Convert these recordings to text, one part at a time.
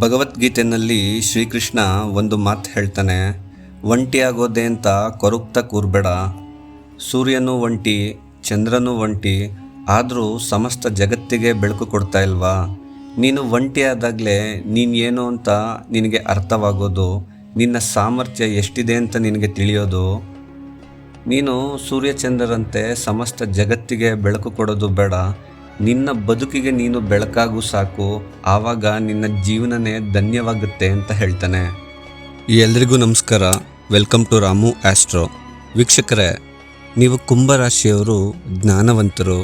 ಭಗವದ್ಗೀತೆಯಲ್ಲಿ ಶ್ರೀಕೃಷ್ಣ ಒಂದು ಮಾತು ಹೇಳ್ತಾನೆ, ಒಂಟಿಯಾಗೋದೆ ಅಂತ ಕೊರಗ್ತಾ ಕೂರ್ಬೇಡ. ಸೂರ್ಯನೂ ಒಂಟಿ, ಚಂದ್ರನೂ ಒಂಟಿ, ಆದರೂ ಸಮಸ್ತ ಜಗತ್ತಿಗೆ ಬೆಳಕು ಕೊಡ್ತಾ ಇಲ್ವಾ? ನೀನು ಒಂಟಿಯಾದಾಗಲೇ ನೀನು ಏನು ಅಂತ ನಿನಗೆ ಅರ್ಥವಾಗೋದು, ನಿನ್ನ ಸಾಮರ್ಥ್ಯ ಎಷ್ಟಿದೆ ಅಂತ ನಿನಗೆ ತಿಳಿಯೋದು? ನೀನು ಸೂರ್ಯಚಂದ್ರರಂತೆ ಸಮಸ್ತ ಜಗತ್ತಿಗೆ ಬೆಳಕು ಕೊಡೋದು ಬೇಡ. ನಿನ್ನ ಬದುಕಿಗೆ ನೀನು ಬೆಳಕಾಗೂ ಸಾಕು, ಆವಾಗ ನಿನ್ನ ಜೀವನನೇ ಧನ್ಯವಾಗುತ್ತೆ ಅಂತ ಹೇಳ್ತಾನೆ. ಎಲ್ರಿಗೂ ನಮಸ್ಕಾರ. Welcome to Ramu Astro. ವೀಕ್ಷಕರೇ, ನೀವು ಕುಂಭರಾಶಿಯವರು, ಜ್ಞಾನವಂತರು.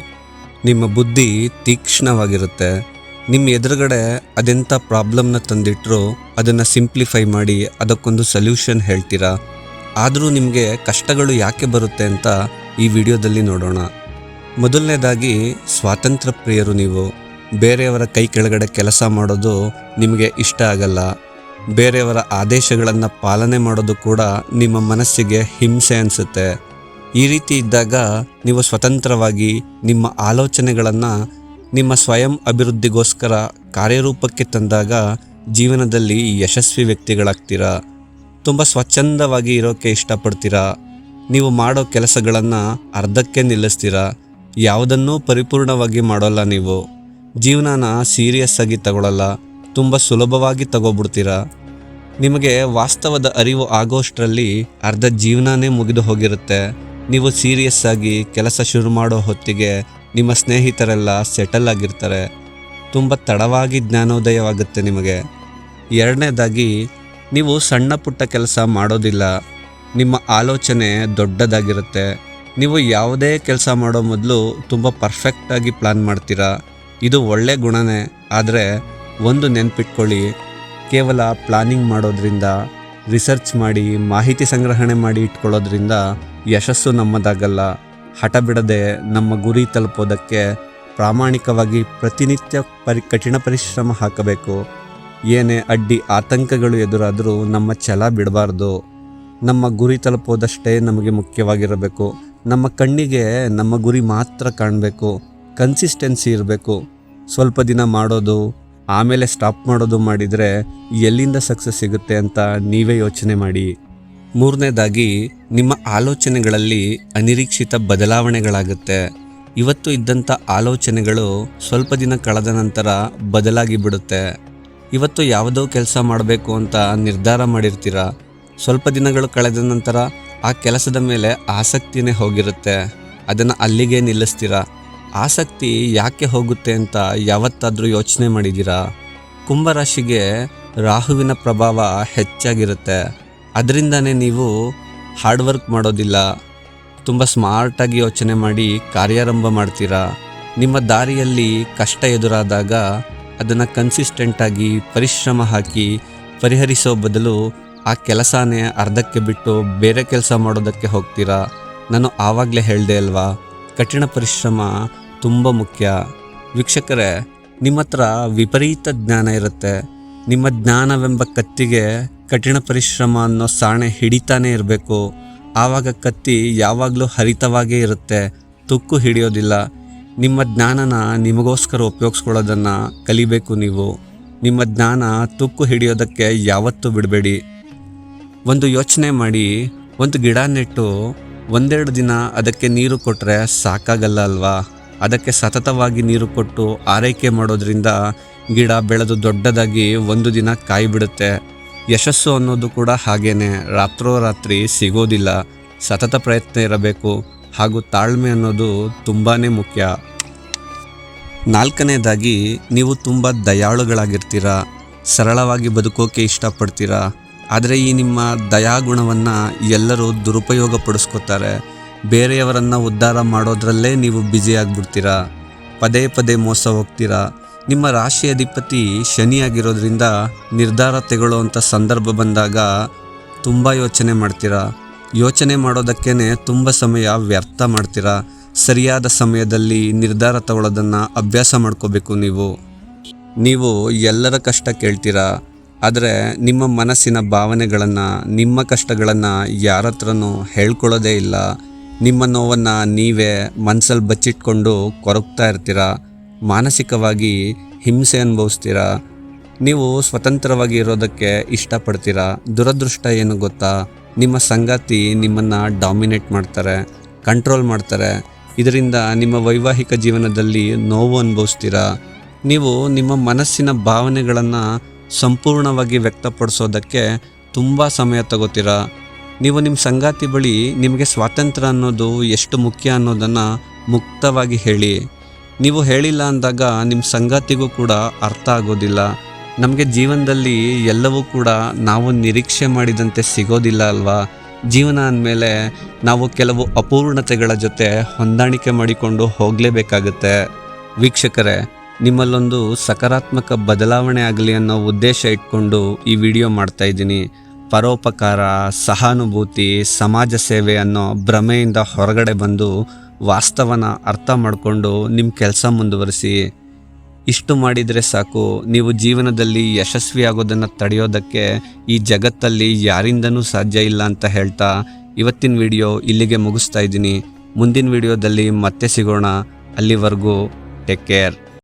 ನಿಮ್ಮ ಬುದ್ಧಿ ತೀಕ್ಷ್ಣವಾಗಿರುತ್ತೆ. ನಿಮ್ಮ ಎದುರುಗಡೆ ಅದೆಂಥ ಪ್ರಾಬ್ಲಮ್ನ ತಂದಿಟ್ಟರು ಅದನ್ನು ಸಿಂಪ್ಲಿಫೈ ಮಾಡಿ ಅದಕ್ಕೊಂದು ಸೊಲ್ಯೂಷನ್ ಹೇಳ್ತೀರಾ? ಆದರೂ ನಿಮಗೆ ಕಷ್ಟಗಳು ಯಾಕೆ ಬರುತ್ತೆ ಅಂತ ಈ ವಿಡಿಯೋದಲ್ಲಿ ನೋಡೋಣ. ಮೊದಲನೇದಾಗಿ ಸ್ವಾತಂತ್ರ್ಯ ಪ್ರಿಯರು ನೀವು. ಬೇರೆಯವರ ಕೈ ಕೆಳಗಡೆ ಕೆಲಸ ಮಾಡೋದು ನಿಮಗೆ ಇಷ್ಟ ಆಗಲ್ಲ. ಬೇರೆಯವರ ಆದೇಶಗಳನ್ನು ಪಾಲನೆ ಮಾಡೋದು ಕೂಡ ನಿಮ್ಮ ಮನಸ್ಸಿಗೆ ಹಿಂಸೆ ಅನಿಸುತ್ತೆ. ಈ ರೀತಿ ಇದ್ದಾಗ ನೀವು ಸ್ವತಂತ್ರವಾಗಿ ನಿಮ್ಮ ಆಲೋಚನೆಗಳನ್ನು ನಿಮ್ಮ ಸ್ವಯಂ ಅಭಿವೃದ್ಧಿಗೋಸ್ಕರ ಕಾರ್ಯರೂಪಕ್ಕೆ ತಂದಾಗ ಜೀವನದಲ್ಲಿ ಯಶಸ್ವಿ ವ್ಯಕ್ತಿಗಳಾಗ್ತೀರಾ? ತುಂಬ ಸ್ವಚ್ಛಂದವಾಗಿ ಇರೋಕ್ಕೆ ಇಷ್ಟಪಡ್ತೀರಾ? ನೀವು ಮಾಡೋ ಕೆಲಸಗಳನ್ನು ಅರ್ಧಕ್ಕೆ ನಿಲ್ಲಿಸ್ತೀರಾ? ಯಾವುದನ್ನೂ ಪರಿಪೂರ್ಣವಾಗಿ ಮಾಡೋಲ್ಲ ನೀವು. ಜೀವನನ ಸೀರಿಯಸ್ ಆಗಿ ತಗೊಳ್ಳಲ್ಲ ತುಂಬ ಸುಲಭವಾಗಿ ತಗೋಬಿಡ್ತೀರಾ? ನಿಮಗೆ ವಾಸ್ತವದ ಅರಿವು ಆಗೋಷ್ಟರಲ್ಲಿ ಅರ್ಧ ಜೀವನನೇ ಮುಗಿದು ಹೋಗಿರುತ್ತೆ. ನೀವು ಸೀರಿಯಸ್ ಆಗಿ ಕೆಲಸ ಶುರು ಮಾಡೋ ಹೊತ್ತಿಗೆ ನಿಮ್ಮ ಸ್ನೇಹಿತರೆಲ್ಲ ಸೆಟಲ್ ಆಗಿರ್ತಾರೆ. ತುಂಬ ತಡವಾಗಿ ಜ್ಞಾನೋದಯವಾಗುತ್ತೆ ನಿಮಗೆ. ಎರಡನೇದಾಗಿ, ನೀವು ಸಣ್ಣ ಪುಟ್ಟ ಕೆಲಸ ಮಾಡೋದಿಲ್ಲ. ನಿಮ್ಮ ಆಲೋಚನೆ ದೊಡ್ಡದಾಗಿರುತ್ತೆ. ನೀವು ಯಾವುದೇ ಕೆಲಸ ಮಾಡೋ ಮೊದಲು ತುಂಬ ಪರ್ಫೆಕ್ಟಾಗಿ ಪ್ಲ್ಯಾನ್ ಮಾಡ್ತೀರಾ? ಇದು ಒಳ್ಳೆ ಗುಣನೇ, ಆದರೆ ಒಂದು ನೆನ್ಪಿಟ್ಕೊಳ್ಳಿ, ಕೇವಲ ಪ್ಲಾನಿಂಗ್ ಮಾಡೋದ್ರಿಂದ ರಿಸರ್ಚ್ ಮಾಡಿ, ಮಾಹಿತಿ ಸಂಗ್ರಹಣೆ ಮಾಡಿ ಇಟ್ಕೊಳ್ಳೋದ್ರಿಂದ ಯಶಸ್ಸು ನಮ್ಮದಾಗಲ್ಲ. ಹಠ ಬಿಡದೆ ನಮ್ಮ ಗುರಿ ತಲುಪೋದಕ್ಕೆ ಪ್ರಾಮಾಣಿಕವಾಗಿ ಪ್ರತಿನಿತ್ಯ ಪರಿ, ಕಠಿಣ ಪರಿಶ್ರಮ ಹಾಕಬೇಕು. ಏನೇ ಅಡ್ಡಿ ಆತಂಕಗಳು ಎದುರಾದರೂ ನಮ್ಮ ಛಲ ಬಿಡಬಾರ್ದು. ನಮ್ಮ ಗುರಿ ತಲುಪೋದಷ್ಟೇ ನಮಗೆ ಮುಖ್ಯವಾಗಿರಬೇಕು. ನಮ್ಮ ಕಣ್ಣಿಗೆ ನಮ್ಮ ಗುರಿ ಮಾತ್ರ ಕಾಣಬೇಕು ಕನ್ಸಿಸ್ಟೆನ್ಸಿ ಇರಬೇಕು. ಸ್ವಲ್ಪ ದಿನ ಮಾಡೋದು, ಆಮೇಲೆ ಸ್ಟಾಪ್ ಮಾಡೋದು ಮಾಡಿದರೆ ಎಲ್ಲಿಂದ ಸಕ್ಸಸ್ ಸಿಗುತ್ತೆ ಅಂತ ನೀವೇ ಯೋಚನೆ ಮಾಡಿ. ಮೂರನೇದಾಗಿ, ನಿಮ್ಮ ಆಲೋಚನೆಗಳಲ್ಲಿ ಅನಿರೀಕ್ಷಿತ ಬದಲಾವಣೆಗಳಾಗುತ್ತೆ. ಇವತ್ತು ಇದ್ದಂಥ ಆಲೋಚನೆಗಳು ಸ್ವಲ್ಪ ದಿನ ಕಳೆದ ನಂತರ ಬದಲಾಗಿ ಬಿಡುತ್ತೆ. ಇವತ್ತು ಯಾವುದೋ ಕೆಲಸ ಮಾಡಬೇಕು ಅಂತ ನಿರ್ಧಾರ ಮಾಡಿರ್ತೀರ? ಸ್ವಲ್ಪ ದಿನಗಳು ಕಳೆದ ನಂತರ ಆ ಕೆಲಸದ ಮೇಲೆ ಆಸಕ್ತಿನೇ ಹೋಗಿರುತ್ತೆ. ಅದನ್ನು ಅಲ್ಲಿಗೆ ನಿಲ್ಲಿಸ್ತೀರಾ? ಆಸಕ್ತಿ ಯಾಕೆ ಹೋಗುತ್ತೆ ಅಂತ ಯಾವತ್ತಾದರೂ ಯೋಚನೆ ಮಾಡಿದ್ದೀರಾ ಕುಂಭರಾಶಿಗೆ ರಾಹುವಿನ ಪ್ರಭಾವ ಹೆಚ್ಚಾಗಿರುತ್ತೆ. ಅದರಿಂದನೇ ನೀವು ಹಾರ್ಡ್ ವರ್ಕ್ ಮಾಡೋದಿಲ್ಲ. ತುಂಬ ಸ್ಮಾರ್ಟಾಗಿ ಯೋಚನೆ ಮಾಡಿ ಕಾರ್ಯಾರಂಭ ಮಾಡ್ತೀರಾ? ನಿಮ್ಮ ದಾರಿಯಲ್ಲಿ ಕಷ್ಟ ಎದುರಾದಾಗ ಅದನ್ನು ಕನ್ಸಿಸ್ಟೆಂಟಾಗಿ ಪರಿಶ್ರಮ ಹಾಕಿ ಪರಿಹರಿಸೋ ಬದಲು ಆ ಕೆಲಸನೇ ಅರ್ಧಕ್ಕೆ ಬಿಟ್ಟು ಬೇರೆ ಕೆಲಸ ಮಾಡೋದಕ್ಕೆ ಹೋಗ್ತೀರಾ? ನಾನು ಆವಾಗಲೇ ಹೇಳಿದೆ ಅಲ್ವಾ, ಕಠಿಣ ಪರಿಶ್ರಮ ತುಂಬ ಮುಖ್ಯ. ವೀಕ್ಷಕರೇ ನಿಮ್ಮ ಹತ್ರ ವಿಪರೀತ ಜ್ಞಾನ ಇರುತ್ತೆ. ನಿಮ್ಮ ಜ್ಞಾನವೆಂಬ ಕತ್ತಿಗೆ ಕಠಿಣ ಪರಿಶ್ರಮ ಅನ್ನೋ ಸಾಣೆ ಹಿಡಿತಾನೇ ಇರಬೇಕು. ಆವಾಗ ಕತ್ತಿ ಯಾವಾಗಲೂ ಹರಿತವಾಗೇ ಇರುತ್ತೆ, ತುಕ್ಕು ಹಿಡಿಯೋದಿಲ್ಲ. ನಿಮ್ಮ ಜ್ಞಾನನ ನಿಮಗೋಸ್ಕರ ಉಪಯೋಗಿಸ್ಕೊಳ್ಳೋದನ್ನು ಕಲಿಬೇಕು ನೀವು. ನಿಮ್ಮ ಜ್ಞಾನ ತುಕ್ಕು ಹಿಡಿಯೋದಕ್ಕೆ ಯಾವತ್ತೂ ಬಿಡಬೇಡಿ. ಒಂದು ಯೋಚನೆ ಮಾಡಿ, ಒಂದು ಗಿಡ ನೆಟ್ಟು, ಒಂದೆರಡು ದಿನ ಅದಕ್ಕೆ ನೀರು ಕೊಟ್ಟರೆ ಸಾಕಾಗಲ್ಲ ಅಲ್ವಾ? ಅದಕ್ಕೆ ಸತತವಾಗಿ ನೀರು ಕೊಟ್ಟು ಆರೈಕೆ ಮಾಡೋದ್ರಿಂದ ಗಿಡ ಬೆಳೆದು ದೊಡ್ಡದಾಗಿ ಒಂದು ದಿನ ಕಾಯಿ ಬಿಡುತ್ತೆ ಯಶಸ್ಸು ಅನ್ನೋದು ಕೂಡ ಹಾಗೇನೆ. ರಾತ್ರೋರಾತ್ರಿ ಸಿಗೋದಿಲ್ಲ. ಸತತ ಪ್ರಯತ್ನ ಇರಬೇಕು. ಹಾಗೂ ತಾಳ್ಮೆ ಅನ್ನೋದು ತುಂಬಾ ಮುಖ್ಯ. ನಾಲ್ಕನೇದಾಗಿ, ನೀವು ತುಂಬ ದಯಾಳುಗಳಾಗಿರ್ತೀರ. ಸರಳವಾಗಿ ಬದುಕೋಕೆ ಇಷ್ಟಪಡ್ತೀರಾ. ಆದರೆ ಈ ನಿಮ್ಮ ದಯಾಗುಣವನ್ನು ಎಲ್ಲರೂ ದುರುಪಯೋಗ ಪಡಿಸ್ಕೋತಾರೆ ಬೇರೆಯವರನ್ನು ಉದ್ಧಾರ ಮಾಡೋದ್ರಲ್ಲೇ ನೀವು ಬ್ಯುಸಿ ಆಗಿಬಿಡ್ತೀರಾ? ಪದೇ ಪದೇ ಮೋಸ ಹೋಗ್ತೀರಾ? ನಿಮ್ಮ ರಾಶಿ ಅಧಿಪತಿ ಶನಿಯಾಗಿರೋದ್ರಿಂದ ನಿರ್ಧಾರ ತೆಗೊಳ್ಳುವಂಥ ಸಂದರ್ಭ ಬಂದಾಗ ತುಂಬ ಯೋಚನೆ ಮಾಡ್ತೀರಾ? ಯೋಚನೆ ಮಾಡೋದಕ್ಕೇ ತುಂಬ ಸಮಯ ವ್ಯರ್ಥ ಮಾಡ್ತೀರಾ? ಸರಿಯಾದ ಸಮಯದಲ್ಲಿ ನಿರ್ಧಾರ ತಗೊಳ್ಳೋದನ್ನು ಅಭ್ಯಾಸ ಮಾಡ್ಕೋಬೇಕು ನೀವು. ನೀವು ಎಲ್ಲರ ಕಷ್ಟ ಕೇಳ್ತೀರಾ? ಆದರೆ ನಿಮ್ಮ ಮನಸ್ಸಿನ ಭಾವನೆಗಳನ್ನು, ನಿಮ್ಮ ಕಷ್ಟಗಳನ್ನು ಯಾರ ಹತ್ರನೂ ಹೇಳ್ಕೊಳ್ಳೋದೇ ಇಲ್ಲ. ನಿಮ್ಮ ನೋವನ್ನು ನೀವೇ ಮನಸ್ಸಲ್ಲಿ ಬಚ್ಚಿಟ್ಕೊಂಡು ಕೊರಗ್ತಾ ಇರ್ತೀರ? ಮಾನಸಿಕವಾಗಿ ಹಿಂಸೆ ಅನುಭವಿಸ್ತೀರ? ನೀವು ಸ್ವತಂತ್ರವಾಗಿ ಇರೋದಕ್ಕೆ ಇಷ್ಟಪಡ್ತೀರಾ? ದುರದೃಷ್ಟ ಏನು ಗೊತ್ತಾ? ನಿಮ್ಮ ಸಂಗಾತಿ ನಿಮ್ಮನ್ನು ಡಾಮಿನೇಟ್ ಮಾಡ್ತಾರೆ ಕಂಟ್ರೋಲ್ ಮಾಡ್ತಾರೆ. ಇದರಿಂದ ನಿಮ್ಮ ವೈವಾಹಿಕ ಜೀವನದಲ್ಲಿ ನೋವು ಅನುಭವಿಸ್ತೀರಾ? ನೀವು ನಿಮ್ಮ ಮನಸ್ಸಿನ ಭಾವನೆಗಳನ್ನು ಸಂಪೂರ್ಣವಾಗಿ ವ್ಯಕ್ತಪಡಿಸೋದಕ್ಕೆ ತುಂಬ ಸಮಯ ತಗೋತೀರಾ? ನೀವು ನಿಮ್ಮ ಸಂಗಾತಿ ಬಳಿ ನಿಮಗೆ ಸ್ವಾತಂತ್ರ್ಯ ಅನ್ನೋದು ಎಷ್ಟು ಮುಖ್ಯ ಅನ್ನೋದನ್ನು ಮುಕ್ತವಾಗಿ ಹೇಳಿ. ನೀವು ಹೇಳಿಲ್ಲ ಅಂದಾಗ ನಿಮ್ಮ ಸಂಗಾತಿಗೂ ಕೂಡ ಅರ್ಥ ಆಗೋದಿಲ್ಲ. ನಮಗೆ ಜೀವನದಲ್ಲಿ ಎಲ್ಲವೂ ಕೂಡ ನಾವು ನಿರೀಕ್ಷೆ ಮಾಡಿದಂತೆ ಸಿಗೋದಿಲ್ಲ ಅಲ್ವಾ? ಜೀವನ ಅಂದಮೇಲೆ ನಾವು ಕೆಲವು ಅಪೂರ್ಣತೆಗಳ ಜೊತೆ ಹೊಂದಾಣಿಕೆ ಮಾಡಿಕೊಂಡು ಹೋಗಲೇಬೇಕಾಗತ್ತೆ. ವೀಕ್ಷಕರೇ ನಿಮ್ಮಲ್ಲೊಂದು ಸಕಾರಾತ್ಮಕ ಬದಲಾವಣೆ ಆಗಲಿ ಅನ್ನೋ ಉದ್ದೇಶ ಇಟ್ಕೊಂಡು ಈ ವಿಡಿಯೋ ಮಾಡ್ತಾ ಇದ್ದೀನಿ. ಪರೋಪಕಾರ, ಸಹಾನುಭೂತಿ, ಸಮಾಜ ಸೇವೆ ಅನ್ನೋ ಭ್ರಮೆಯಿಂದ ಹೊರಗಡೆ ಬಂದು ವಾಸ್ತವನ ಅರ್ಥ ಮಾಡಿಕೊಂಡು ನಿಮ್ಮ ಕೆಲಸ ಮುಂದುವರಿಸಿ. ಇಷ್ಟು ಮಾಡಿದರೆ ಸಾಕು, ನೀವು ಜೀವನದಲ್ಲಿ ಯಶಸ್ವಿ ಆಗೋದನ್ನು ತಡೆಯೋದಕ್ಕೆ ಈ ಜಗತ್ತಲ್ಲಿ ಯಾರಿಂದನೂ ಸಾಧ್ಯ ಇಲ್ಲ ಅಂತ ಹೇಳ್ತಾ ಇವತ್ತಿನ ವಿಡಿಯೋ ಇಲ್ಲಿಗೆ ಮುಗಿಸ್ತಾ ಇದ್ದೀನಿ. ಮುಂದಿನ ವಿಡಿಯೋದಲ್ಲಿ ಮತ್ತೆ ಸಿಗೋಣ. ಅಲ್ಲಿವರೆಗೂ ಟೇಕ್ ಕೇರ್.